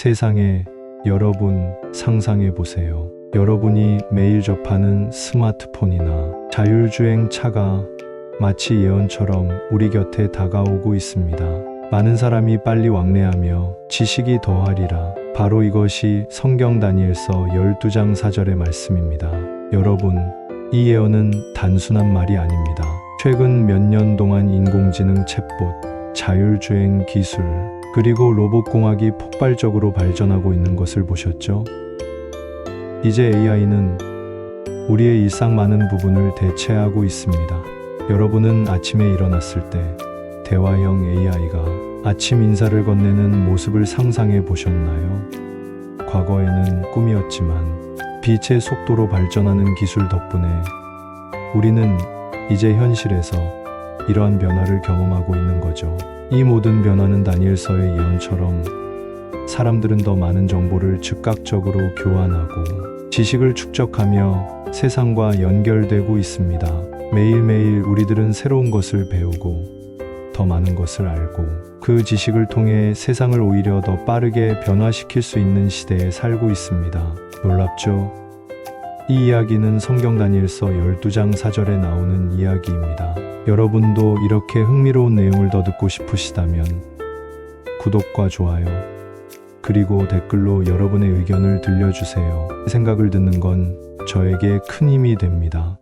세상에 여러분 상상해 보세요. 여러분이 매일 접하는 스마트폰이나 자율주행 차가 마치 예언처럼 우리 곁에 다가오고 있습니다. 많은 사람이 빨리 왕래하며 지식이 더하리라. 바로 이것이 성경 다니엘서 12장 4절의 말씀입니다. 여러분, 이 예언은 단순한 말이 아닙니다. 최근 몇 년 동안 인공지능 챗봇, 자율주행 기술, 그리고 로봇공학이 폭발적으로 발전하고 있는 것을 보셨죠? 이제 AI는 우리의 일상 많은 부분을 대체하고 있습니다. 여러분은 아침에 일어났을 때 대화형 AI가 아침 인사를 건네는 모습을 상상해 보셨나요? 과거에는 꿈이었지만 빛의 속도로 발전하는 기술 덕분에 우리는 이제 현실에서 이러한 변화를 경험하고 있는 거죠. 이 모든 변화는 다니엘서의 예언처럼 사람들은 더 많은 정보를 즉각적으로 교환하고 지식을 축적하며 세상과 연결되고 있습니다. 매일매일 우리들은 새로운 것을 배우고 더 많은 것을 알고 그 지식을 통해 세상을 오히려 더 빠르게 변화시킬 수 있는 시대에 살고 있습니다. 놀랍죠? 이 이야기는 성경 다니엘서 12장 4절에 나오는 이야기입니다. 여러분도 이렇게 흥미로운 내용을 더 듣고 싶으시다면 구독과 좋아요, 그리고 댓글로 여러분의 의견을 들려주세요. 생각을 듣는 건 저에게 큰 힘이 됩니다.